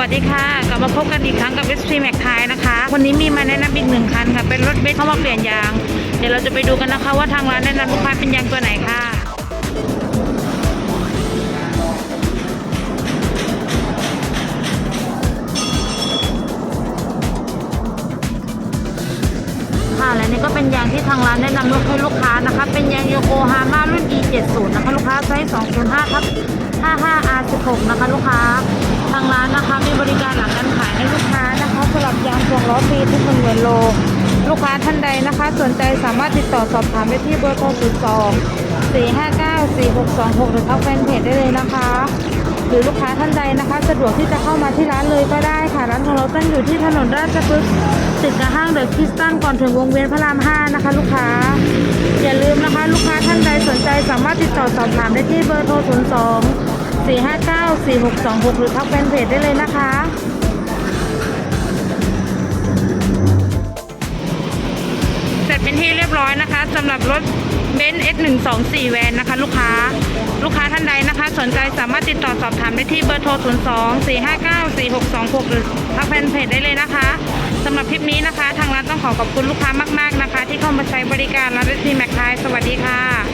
วัสดีค่ะ กลับมาพบกันอีกครั้งกับ s อ Max ไทยนะคะ วันนี้มีมาแนะนำอีกหนึ่งคันค่ะ เป็นรถเบนซ์เข้ามาเปลี่ยนยาง เดี๋ยวเราจะไปดูกันนะคะว่าทางร้านแนะนำลูกค้าเป็นยางตัวไหนค่ะค่ะและนี่ก็เป็นยางที่ทางร้านแนะนำลูกให้ลูกค้านะคะ เป็นยางโยโกฮาม่ารุ่น E70 นะคะ ลูกค้าไซส์205ทับ 55R16 นะคะ ลูกค้า ฟรีทุกหนึ่งหมื่นโล ลูกค้าท่านใดนะคะ สนใจสามารถติดต่อสอบถามได้ที่เบอร์โทร02 459 4626หรือทักแฟนเพจได้เลยนะคะ หรือลูกค้าท่านใดนะคะ สะดวกที่จะเข้ามาที่ร้านเลยก็ได้ค่ะ ร้านของเราตั้งอยู่ที่ถนนราชพฤกษ์ติดกับห้างเดอะคริสตันก่อนถึงวงเวียนพระราม5นะคะ ลูกค้า อย่าลืมนะคะ ลูกค้าท่านใดสนใจสามารถติดต่อสอบถามได้ที่เบอร์โทร02 459 4626 หรือทักแฟนเพจได้เลยนะคะ ร้อยนะคะสำหรับรถเบนซ์ S124 แวนนะคะ ลูกค้า ลูกค้าท่านใดนะคะ สนใจสามารถติดต่อสอบถามได้ที่เบอร์โทร 02 459 4626 หรือทักแฟนเพจได้เลยนะคะสำหรับคลิปนี้นะคะ ทางร้านต้องขอขอบคุณลูกค้ามาก ๆนะคะ ที่เข้ามาใช้บริการร้านเอสซีแมคไทยสวัสดีค่ะ